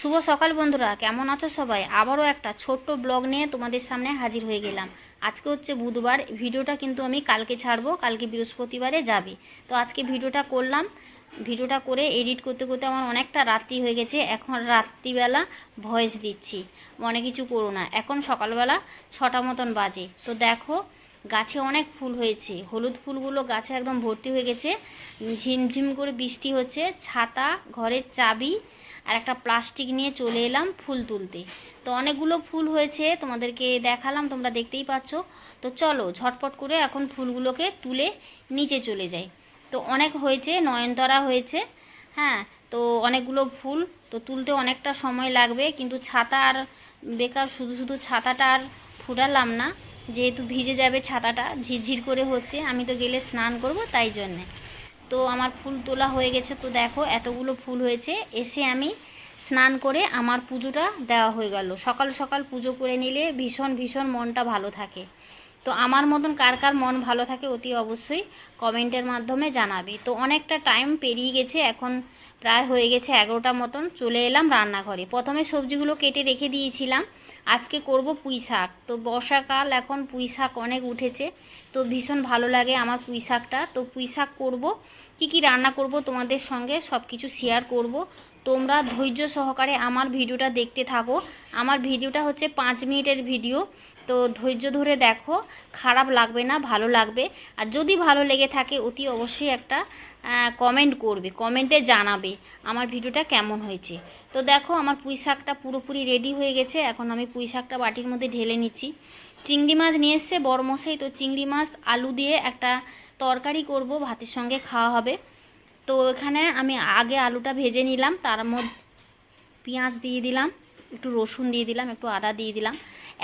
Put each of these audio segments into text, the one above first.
শুভ সকাল বন্ধুরা, কেমন আছো সবাই? আবারও একটা ছোট্ট ব্লগ নিয়ে তোমাদের সামনে হাজির হয়ে গেলাম। আজকে হচ্ছে বুধবার, ভিডিওটা কিন্তু আমি কালকে ছাড়বো, কালকে বৃহস্পতিবারে যাবে। তো আজকে ভিডিওটা করলাম, ভিডিওটা করে এডিট করতে করতে আমার অনেকটা রাত্রি হয়ে গেছে, এখন রাত্রিবেলা ভয়েস দিচ্ছি, মনে কিছু করো না। এখন সকালবেলা ছটা মতন বাজে। তো দেখো, গাছে অনেক ফুল হয়েছে, হলুদ ফুলগুলো গাছে একদম ভর্তি হয়ে গেছে, ঝিমঝিম করে বৃষ্টি হচ্ছে, ছাতা, ঘরের চাবি আর একটা প্লাস্টিক নিয়ে চলে এলাম ফুল তুলতে। তো অনেকগুলো ফুল হয়েছে, তোমাদেরকে দেখালাম, তোমরা দেখতেই পাচ্ছ। তো চলো, ঝটপট করে এখন ফুলগুলোকে তুলে নিচে চলে যাই। তো অনেক হয়েছে, নয়নতারা হয়েছে হ্যাঁ তো অনেকগুলো ফুল। তো তুলতে অনেকটা সময় লাগবে, কিন্তু ছাতা আর বেকার শুধু শুধু ছাতাটা আর ফুটালাম না। যেহেতু ভিজে যাবে ছাতাটা, ঝিরঝির করে হচ্ছে, আমি তো গেলে স্নান করব, তাই জন্যে। তো আমার ফুল তোলা হয়ে গেছে, তো দেখো এতগুলো ফুল হয়েছে। এসে আমি স্নান করে আমার পুজোটা দেওয়া হয়ে গেল। সকাল সকাল পুজো করে নিলে ভীষণ ভীষণ মনটা ভালো থাকে। তো আমার মতন কার কার মন ভালো থাকে অতি অবশ্যই কমেন্টের মাধ্যমে জানাবে। তো অনেকটা টাইম পেরিয়ে গেছে, এখন প্রায় হয়ে গেছে এগারোটা মতন। চলে এলাম রান্নাঘরে। প্রথমে সবজিগুলো কেটে রেখে দিয়েছিলাম। আজকে করব পুঁই শাক। তো বর্ষাকাল, এখন পুঁই শাক অনেক উঠেছে। তো ভীষণ ভালো লাগে আমার পুঁই শাকটা। তো পুঁই শাক করব কী কী রান্না করব তোমাদের সঙ্গে সব কিছু শেয়ার করব। তোমরা ধৈর্য সহকারে আমার ভিডিওটা দেখতে থাকো। আমার ভিডিওটা হচ্ছে পাঁচ মিনিটের ভিডিও। তো ধৈর্য ধরে দেখো, খারাপ লাগবে না, ভালো লাগবে। আর যদি ভালো লেগে থাকে, অতি অবশ্যই একটা কমেন্ট করবে কমেন্টে জানাবে আমার ভিডিওটা কেমন হয়েছে। তো দেখো, আমার পুঁই শাকটা পুরোপুরি রেডি হয়ে গেছে। এখন আমি পুঁই শাকটা বাটির মধ্যে ঢেলে নিচ্ছি। চিংড়ি মাছ নিয়ে এসছে বড় মশাই তো চিংড়ি মাছ, আলু দিয়ে একটা তরকারি করব, ভাতের সঙ্গে খাওয়া হবে। তো এখানে আমি আগে আলুটা ভেজে নিলাম, তার মধ্যে পেঁয়াজ দিয়ে দিলাম, একটু রসুন দিয়ে দিলাম, একটু আদা দিয়ে দিলাম।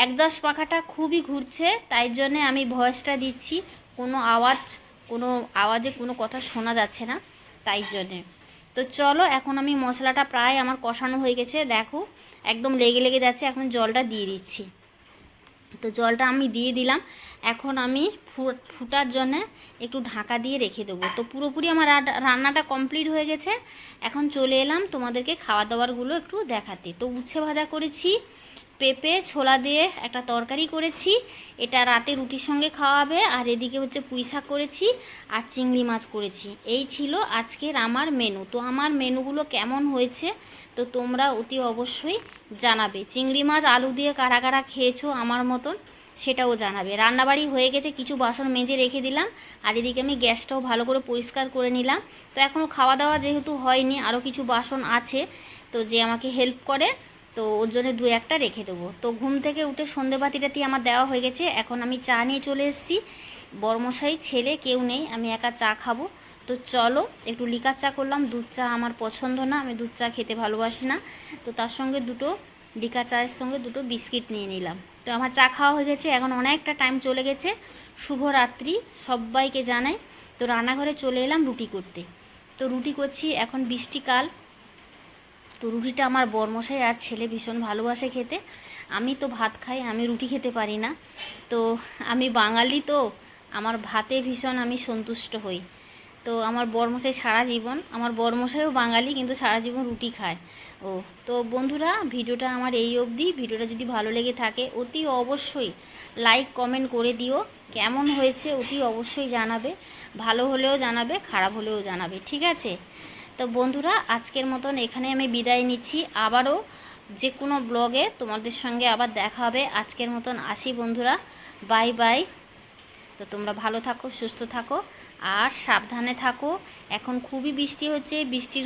একজাস্ট পাখাটা খুবই ঘুরছে, তাই জন্যে আমি ভয়েসটা দিচ্ছি, কোনো আওয়াজ, কোনো আওয়াজে কোনো কথা শোনা যাচ্ছে না, তাই জন্যে। তো চলো, এখন আমি মশলাটা প্রায় আমার কষানো হয়ে গেছে, দেখো, একদম লেগে লেগে যাচ্ছে, এখন জলটা দিয়ে দিচ্ছি। তো জলটা আমি দিয়ে দিলাম। এখন আমি ফুটার জন্য একটু ঢাকা দিয়ে রেখে দেবো। তো পুরোপুরি আমার রান্নাটা কমপ্লিট হয়ে গেছে। এখন চলে এলাম তোমাদেরকে খাওয়া দাওয়ারগুলো একটু দেখাতে। তো উচ্ছে ভাজা করেছি পেঁপে, ছোলা দিয়ে একটা তরকারি করেছি। এটা রাতে রুটির সঙ্গে খাওয়াবে, আর এদিকে হচ্ছে পুঁই শাক করেছি আর চিংড়ি মাছ করেছি। এই ছিল আজকের আমার মেনু তো আমার মেনুগুলো কেমন হয়েছে, তো তোমরা অতি অবশ্যই জানাবে। চিংড়ি মাছ, আলু দিয়ে কারা কারা খেয়েছো আমার মতন, সেটাও জানাবে। রান্নাবাড়ি হয়ে গেছে, কিছু বাসন মেজে রেখে দিলাম, আর এদিকে আমি গ্যাসটাও ভালো করে পরিষ্কার করে নিলাম। তো এখনও খাওয়া দাওয়া যেহেতু হয়নি আরও কিছু বাসন আছে, তো যে আমাকে হেল্প করে তো ওর জন্য দু একটা রেখে দেবো। তো ঘুম থেকে উঠে সন্ধেবাতিটাতে আমার দেওয়া হয়ে গেছে। এখন আমি চা নিয়ে চলে এসেছি। বর্মশাই ছেলে, কেউ নেই। আমি একা চা খাব। তো চলো, একটু লিকার চা করলাম। দুধ চা আমার পছন্দ না। আমি দুধ চা খেতে ভালোবাসি না। তো তার সঙ্গে দুটো লিকা চায়ের সঙ্গে দুটো বিস্কিট নিয়ে নিলাম। তো আমার চা খাওয়া হয়ে গেছে। এখন অনেকটা টাইম চলে গেছে। শুভরাত্রি সবাইকে জানাই। তো রান্নাঘরে চলে এলাম রুটি করতে। তো রুটি করছি। এখন বৃষ্টিকাল। তো রুটিটা আমার বরমশাই আর ছেলে ভীষণ ভালোবাসে খেতে। আমি তো ভাত খাই, আমি রুটি খেতে পারি না। তো আমি বাঙালি তো, আমার ভাতে ভীষণ আমি সন্তুষ্ট হই। তো আমার বরমশাই সারা জীবন, আমার বরমশাইও বাঙালি কিন্তু সারা জীবন রুটি খায়। ও, তো বন্ধুরা, ভিডিওটা আমার এই অবধি। ভিডিওটা যদি ভালো লেগে থাকে, অতি অবশ্যই লাইক কমেন্ট করে দিও। কেমন হয়েছে অতি অবশ্যই জানাবে। ভালো হলেও জানাবে, খারাপ হলেও জানাবে, ঠিক আছে? তো বন্ধুরা, আজকের মতন এখানে আমি বিদায় নিচ্ছি। আবারও যে কোনো ব্লগে তোমাদের সঙ্গে আবার দেখা হবে। আজকের মতন আসি বন্ধুরা। Bye bye. তো তোমরা ভালো থাকো, সুস্থ থাকো, আর সাবধানে থাকো। এখন খুবই বৃষ্টি হচ্ছে, বৃষ্টির